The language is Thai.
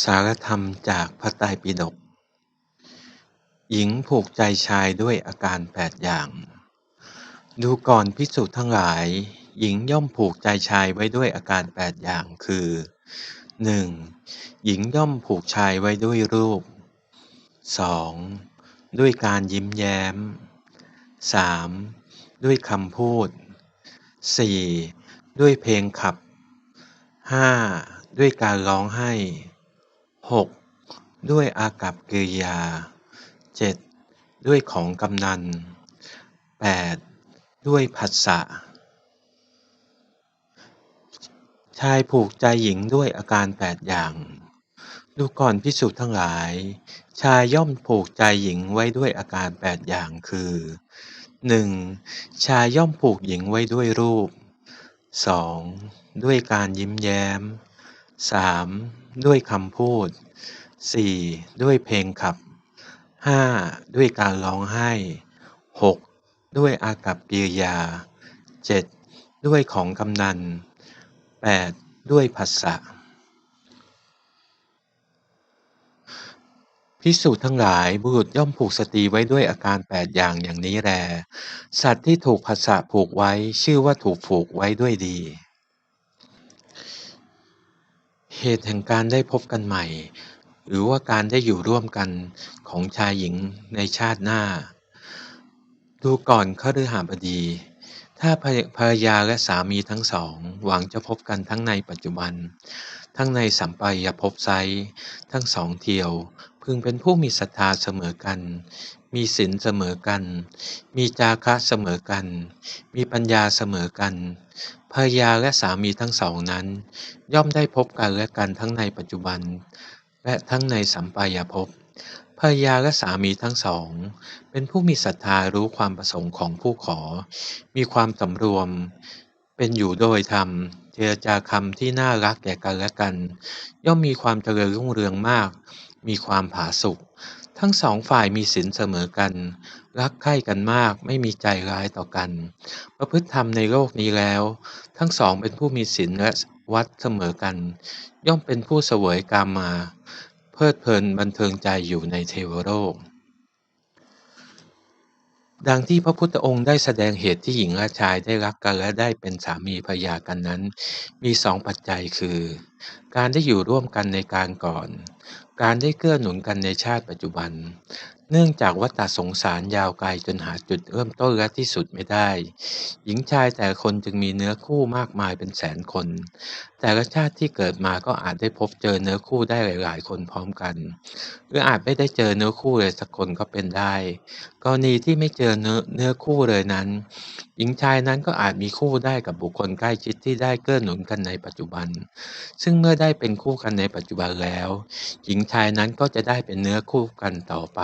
สารธรรมจากพระไตรปิฎก หญิงผูกใจชายด้วยอาการแปดอย่าง ดูก่อนพิสุทั้งหลาย หญิงย่อมผูกใจชายไว้ด้วยอาการแปดอย่างคือ 1. หญิงย่อมผูกชายไว้ด้วยรูป 2. ด้วยการยิ้มแย้ม 3. ด้วยคำพูด 4. ด้วยเพลงขับ 5. ด้วยการร้องไห้ 6. ด้วยอากับกิริยา 7. ด้วยของกำนัน 8. ด้วยผัสสะชายผูกใจหญิงด้วยอาการแปดอย่างดูก่อนพิสุทั้งหลาย ชายย่อมผูกใจหญิงไว้ด้วยอาการแปดอย่างคือ 1. ชายย่อมผูกหญิงไว้ด้วยรูป 2. ด้วยการยิ้มแย้ม 3. ด้วยคำพูด 4. ด้วยเพลงขับ 5. ด้วยการร้องไห้ 6. ด้วยอากับกิริยา 7. ด้วยของกำนัน 8. ด้วยภาษะพิสูจน์ทั้งหลายบุรุษย่อมผูกสตรีไว้ด้วยอาการแปดอย่างอย่างนี้แล สัตว์ที่ถูกภาษะผูกไว้ชื่อว่าถูกผูกไว้ด้วยดี เหตุแห่งการได้พบกันใหม่ หรือว่าการได้อยู่ร่วมกันของชายหญิงในชาติหน้า ดูก่อนข้าฤหาบดี ถ้าภรรยาและสามีทั้งสอง หวังจะพบกันทั้งในปัจจุบัน ทั้งในสัมปายภพไซทั้งสองเที่ยว พึงเป็นผู้มีศรัทธาเสมอกัน มีศีลเสมอกัน มีจาคะเสมอกัน มีปัญญาเสมอกัน ภรรยาและสามีทั้งสองนั้น ย่อมได้พบกันและกันทั้งในปัจจุบัน และทั้งในสัมปายภพภรรยาและสามีทั้งสอง เป็นผู้มีศรัทธารู้ความประสงค์ของผู้ขอ มีความสำรวม เป็นอยู่โดยธรรม เจรจาคำที่น่ารักแก่กันและกัน ย่อมมีความเจริญรุ่งเรืองมาก มีความผาสุกทั้งสองฝ่ายมีศีลเสมอกัน รักใคร่กันมากไม่มีใจร้ายต่อกัน ประพฤติธรรมในโลกนี้แล้ว ทั้งสองเป็นผู้มีศีลและวัดเสมอกัน ย่อมเป็นผู้เสวยกามมา เพลิดเพลินบันเทิงใจอยู่ในเทวโลกดังที่พระพุทธองค์ได้แสดงเหตุที่หญิงและชายได้รักกันและได้เป็นสามีภรรยากันนั้น มีสองปัจจัยคือ การได้อยู่ร่วมกันในการก่อน การได้เกื้อหนุนกันในชาติปัจจุบัน เนื่องจากวัฏสงสารยาวไกลจนหาจุดเริ่มต้นและที่สุดไม่ได้ หญิงชายแต่คนจึงมีเนื้อคู่มากมายเป็นแสนคน แต่ละชาติที่เกิดมาก็อาจได้พบเจอเนื้อคู่ได้หลาย ๆ คนพร้อมกันหรืออาจไม่ได้เจอเนื้อคู่เลยสักคนก็เป็นได้ กรณีที่ไม่เจอเนื้อเนื้อคู่เลยนั้น หญิงชายนั้นก็อาจมีคู่ได้กับบุคคลใกล้ชิดที่ได้เกื้อหนุนกันในปัจจุบัน ซึ่งเมื่อได้เป็นคู่กันในปัจจุบันแล้ว หญิงชายนั้นก็จะได้เป็นเนื้อคู่กันต่อไป